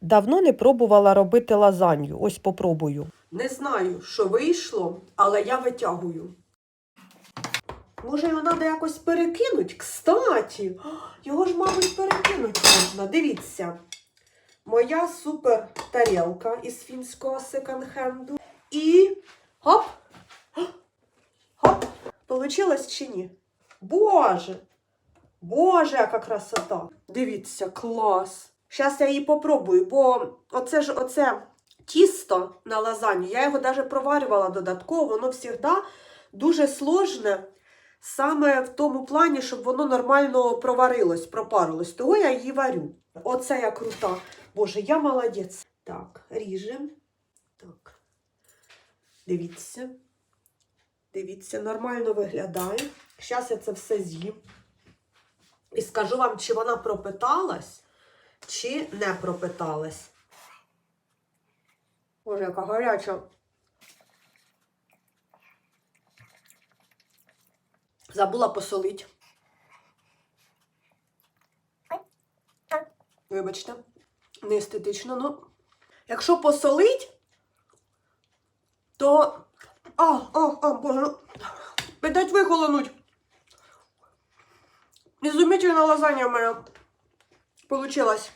Давно не пробувала робити лазанью. Ось попробую. Не знаю, що вийшло, але я витягую. Може, його треба якось перекинути? Кстаті, його ж, мабуть, перекинути можна. Дивіться. Моя супер тарілка із фінського секонд-хенду. І хоп! Хоп! Получилось чи ні? Боже! Боже, яка красота! Дивіться, клас! Зараз я її попробую, бо оце ж оце тісто на лазанью, я його навіть проварювала додатково, воно завжди дуже сложне, саме в тому плані, щоб воно нормально проварилось, пропарилось. Того я її варю. Оце я крута. Боже, я молодець. Так, ріжемо. Так. Дивіться. Дивіться, нормально виглядає. Зараз я це все з'їм. І скажу вам, чи вона пропиталась, чи не пропиталась. Боже, яка гаряча. Забула посолити. Вибачте, не естетично, ну. Якщо посолить, то. А, а, а, боже. Видать вихолонуть. Лазанья в мене получилась.